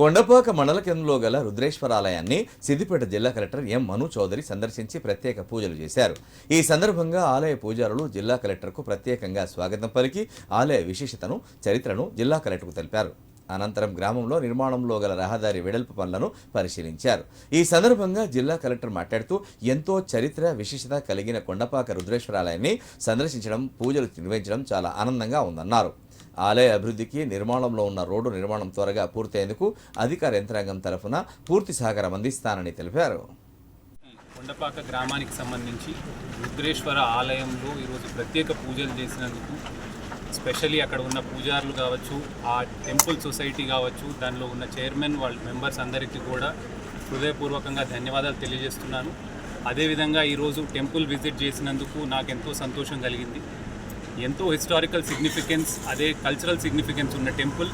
కొండపాక మండల కేంద్రంలో గల రుద్రేశ్వర ఆలయాన్ని సిద్దిపేట జిల్లా కలెక్టర్ ఎం మను చౌదరి సందర్శించి ప్రత్యేక పూజలు చేశారు. ఈ సందర్భంగా ఆలయ పూజారులు జిల్లా కలెక్టర్కు ప్రత్యేకంగా స్వాగతం పలికి ఆలయ విశేషతను చరిత్రను జిల్లా కలెక్టర్కు తెలిపారు. అనంతరం గ్రామంలో నిర్మాణంలో గల రహదారి వెడల్పు పనులను పరిశీలించారు. ఈ సందర్భంగా జిల్లా కలెక్టర్ మాట్లాడుతూ ఎంతో చరిత్ర విశేషత కలిగిన కొండపాక రుద్రేశ్వరాలయాన్ని సందర్శించడం పూజలు నిర్వహించడం చాలా ఆనందంగా ఉందన్నారు. ఆలయ అభివృద్ధికి నిర్మాణంలో ఉన్న రోడ్డు నిర్మాణం త్వరగా పూర్తయ్యేందుకు అధికార యంత్రాంగం తరఫున పూర్తి సహకారం అందిస్తానని తెలిపారు. కొండపాక గ్రామానికి సంబంధించి రుద్రేశ్వర ఆలయంలో ఈరోజు ప్రత్యేక పూజలు చేసినందుకు స్పెషల్లీ అక్కడ ఉన్న పూజారులు కావచ్చు ఆ టెంపుల్ సొసైటీ కావచ్చు దానిలో ఉన్న చైర్మన్ వాళ్ళ మెంబర్స్ అందరికీ కూడా హృదయపూర్వకంగా ధన్యవాదాలు తెలియజేస్తున్నాను. అదేవిధంగా ఈరోజు టెంపుల్ విజిట్ చేసినందుకు నాకు ఎంతో సంతోషం కలిగింది. ఎంతో హిస్టారికల్ సిగ్నిఫికెన్స్ అదే కల్చరల్ సిగ్నిఫికెన్స్ ఉన్న టెంపుల్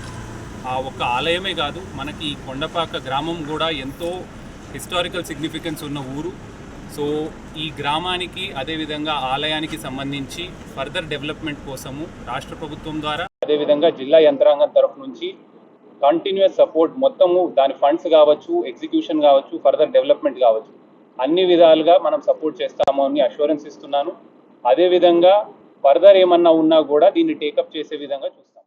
ఆ ఒక్క ఆలయమే కాదు మనకి ఈ కొండపాక గ్రామం కూడా ఎంతో హిస్టారికల్ సిగ్నిఫికెన్స్ ఉన్న ఊరు. సో ఈ గ్రామానికి అదేవిధంగా ఆలయానికి సంబంధించి ఫర్దర్ డెవలప్మెంట్ కోసము రాష్ట్ర ప్రభుత్వం ద్వారా అదేవిధంగా జిల్లా యంత్రాంగం తరఫు నుంచి కంటిన్యూస్ సపోర్ట్ మొత్తము దాని ఫండ్స్ కావచ్చు ఎగ్జిక్యూషన్ కావచ్చు ఫర్దర్ డెవలప్మెంట్ కావచ్చు. అన్ని విధాలుగా మనం సపోర్ట్ చేస్తాము అని అష్యూరెన్స్ ఇస్తున్నాను. అదేవిధంగా ఫర్దర్ ఏమన్నా ఉన్నా కూడా దీన్ని టేకప్ చేసే విధంగా చూస్తాం.